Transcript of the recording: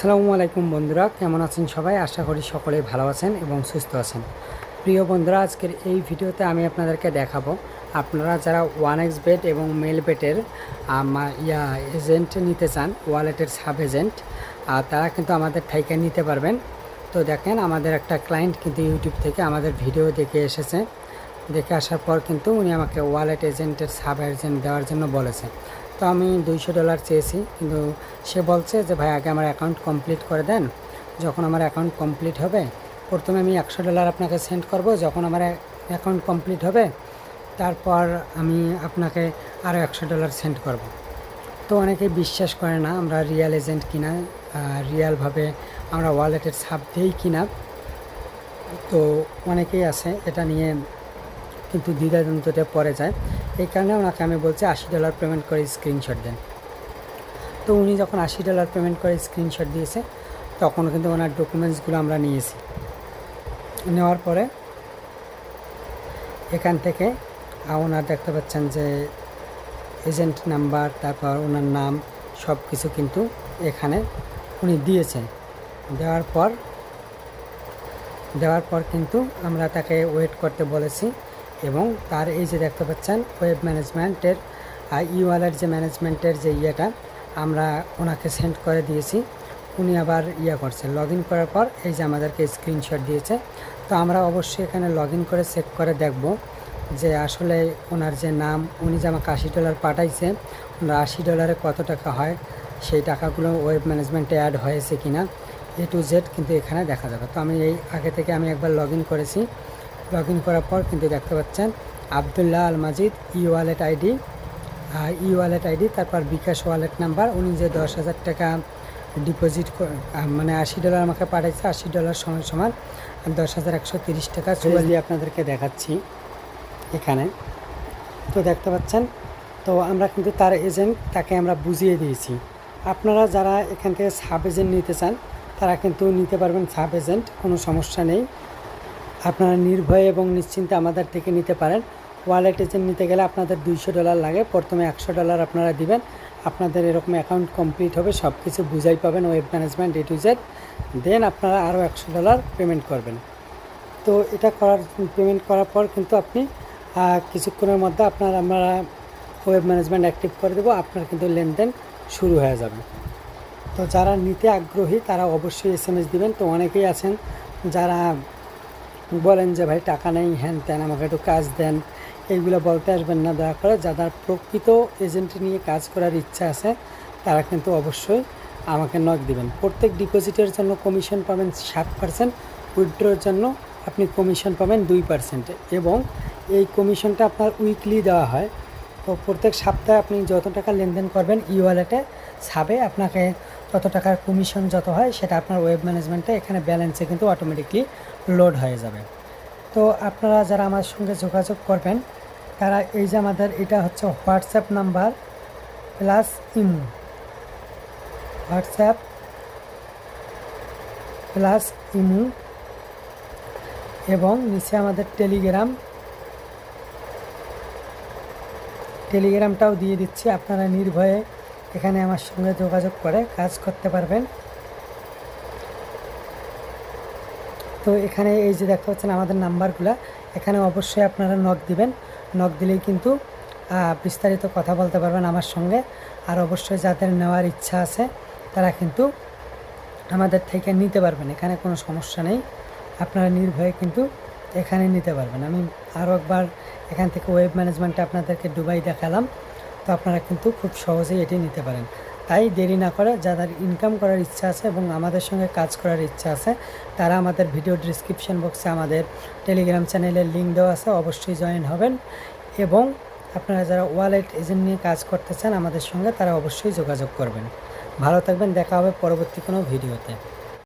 আসসালামু আলাইকুম বন্ধুরা, কেমন আছেন সবাই? আশা করি সকলে ভালো আছেন এবং সুস্থ আছেন। প্রিয় বন্ধুরা, আজকের এই ভিডিওতে আমি আপনাদেরকে দেখাবো, আপনারা যারা ওয়ান এক্স বেড এবং মেল বেটের ইয়া এজেন্ট নিতে চান ওয়ালেটের সাব এজেন্ট আর তারা কিন্তু আমাদের থেকে নিতে পারবেন। তো দেখেন, আমাদের একটা ক্লায়েন্ট কিন্তু ইউটিউব থেকে আমাদের ভিডিও দেখে এসেছে। দেখে আসার পর কিন্তু উনি আমাকে ওয়ালেট এজেন্টের সাব এজেন্ট দেওয়ার জন্য বলেছে। তো আমি দুইশো ডলার চেয়েছি, কিন্তু সে বলছে যে, ভাই, আগে আমার অ্যাকাউন্ট কমপ্লিট করে দেন। যখন আমার অ্যাকাউন্ট কমপ্লিট হবে, প্রথমে আমি একশো ডলার আপনাকে সেন্ড করব। যখন আমার অ্যাকাউন্ট কমপ্লিট হবে, তারপর আমি আপনাকে আরও একশো ডলার সেন্ড করব। তো অনেকে বিশ্বাস করে না, আমরা রিয়েল এজেন্ট কিনা রিয়েলভাবে আমরা ওয়ালেটের ছাপ দিয়েই কিনা। তো অনেকেই আছে, এটা নিয়ে কিন্তু দ্বিধাদ্বন্দ্বতে পড়ে যায়। এই কারণে ওনাকে আমি বলছি আশি ডলার পেমেন্ট করে স্ক্রিনশট দেন। তো উনি যখন আশি ডলার পেমেন্ট করে স্ক্রিনশট দিয়েছে তখন কিন্তু ওনার ডকুমেন্টসগুলো আমরা নিয়েছি। নেওয়ার পরে এখান থেকে ওনার দেখতে পাচ্ছেন যে এজেন্ট নাম্বার তারপর ওনার নাম সব কিছু কিন্তু এখানে উনি দিয়েছেন। দেওয়ার পর দেওয়ার পর কিন্তু আমরা তাকে ওয়েট করতে বলেছি। এবং তার এই যে দেখতে পাচ্ছেন ওয়েব ম্যানেজমেন্টের ই ওয়ালেট যে ম্যানেজমেন্টের যে ইয়েটা, আমরা ওনাকে সেন্ড করে দিয়েছি। উনি আবার ইয়ে করছে লগ করার পর এই যে আমাদেরকে স্ক্রিনশট দিয়েছে। তো আমরা অবশ্যই এখানে লগ করে চেক করে দেখব যে আসলে ওনার যে নাম, উনি যে আমাকে আশি ডলার পাঠাইছে, ওনার আশি ডলারে কত টাকা হয়, সেই টাকাগুলো ওয়েব ম্যানেজমেন্টে অ্যাড হয়েছে কিনা এ টু জেড কিন্তু এখানে দেখা যাবে। তো আমি এই, আগে থেকে আমি একবার লগ করেছি। লগ ইন করার পর কিন্তু দেখতে পাচ্ছেন Abdullah Al Majid e wallet ID e wallet ID তারপর বিকাশ ওয়ালেট নাম্বার উনি যে দশ হাজার টাকা ডিপোজিট মানে আশি ডলার আমাকে পাঠাইছে আশি ডলার সমান সমান দশ হাজার একশো তিরিশ টাকা। চুয়াল্লি আপনাদেরকে দেখাচ্ছি এখানে। তো দেখতে পাচ্ছেন তো আমরা কিন্তু তার এজেন্ট তাকে আমরা বুঝিয়ে দিয়েছি। আপনারা যারা এখান থেকে সাব এজেন্ট নিতে চান তারা কিন্তু নিতে পারবেন সাব এজেন্ট কোনো সমস্যা নেই। আপনারা নির্ভয়ে এবং নিশ্চিন্তে আমাদের থেকে নিতে পারেন। ওয়ালেট এজেন্ট নিতে গেলে আপনাদের দুইশো ডলার লাগে। প্রথমে একশো ডলার আপনারা দিবেন। আপনাদের এরকম অ্যাকাউন্ট কমপ্লিট হবে সব কিছু বুঝাই পাবেন web management A to Z দেন আপনারা আরও একশো ডলার পেমেন্ট করবেন। তো এটা করার পেমেন্ট করার পর কিন্তু আপনি কিছুক্ষণের মধ্যে আপনার আমরা ওয়েব ম্যানেজমেন্ট অ্যাক্টিভ করে দেবো। আপনার কিন্তু লেনদেন শুরু হয়ে যাবে। তো যারা নিতে আগ্রহী, তারা অবশ্যই এস এম এস দেবেন। তো অনেকেই আছেন যারা বলেন যে, ভাই, টাকা নেই, হ্যান ত্যান, আমাকে একটু কাজ দেন। এইগুলো বলতে আসবেন না, দয়া করে। যাদের প্রকৃত এজেন্ট নিয়ে কাজ করার ইচ্ছা আছে, তারা কিন্তু অবশ্যই আমাকে নক দিবেন। প্রত্যেক ডিপোজিটের জন্য কমিশন পাবেন সাত পার্সেন্ট, উইথড্রোর জন্য আপনি কমিশন পাবেন দুই পার্সেন্টে। এবং এই কমিশনটা আপনার উইকলি দেওয়া হয়। তো প্রত্যেক সপ্তাহে আপনি যত টাকা লেনদেন করবেন ই ওয়ালেটে সাবে আপনাকে তত টাকার কমিশন যত হয়, সেটা আপনার ওয়েব ম্যানেজমেন্টে এখানে ব্যালেন্সে কিন্তু অটোমেটিকলি লোড হয়ে যাবে। তো আপনারা যারা আমার সঙ্গে যোগাযোগ করবেন, তারা এই যে আমাদের এটা হচ্ছে WhatsApp number plus imo. WhatsApp plus imo এবং নিচে আমাদের টেলিগ্রাম টেলিগ্রামটাও দিয়ে দিচ্ছি, আপনারা নির্ভয়ে এখানে আমার সঙ্গে যোগাযোগ করে কাজ করতে পারবেন। তো এখানে এই যে দেখতে পাচ্ছেন আমাদের নাম্বারগুলো, এখানে অবশ্যই আপনারা নখ দিবেন। নখ দিলেই কিন্তু বিস্তারিত কথা বলতে পারবেন আমার সঙ্গে। আর অবশ্যই যাদের নেওয়ার ইচ্ছা আছে, তারা কিন্তু আমাদের থেকে নিতে পারবেন, এখানে কোনো সমস্যা নেই। আপনারা নির্ভয়ে কিন্তু এখানে নিতে পারবেন। আমি আরও একবার এখান থেকে ওয়েব ম্যানেজমেন্টে আপনাদেরকে দুবাই দেখালাম, তো আপনারা কিন্তু খুব সহজেই এটি নিতে পারেন। তাই দেরি না করে যাদের ইনকাম করার ইচ্ছা আছে এবং আমাদের সঙ্গে কাজ করার ইচ্ছা আছে, তারা আমাদের ভিডিও ডিসক্রিপশন বক্সে আমাদের টেলিগ্রাম চ্যানেলের লিঙ্ক দেওয়া আছে, অবশ্যই জয়েন হবেন। এবং আপনারা যারা ওয়ালেট এজেন্ট নিয়ে কাজ করতে চান আমাদের সঙ্গে, তারা অবশ্যই যোগাযোগ করবেন। ভালো থাকবেন, দেখা হবে পরবর্তী কোনো ভিডিওতে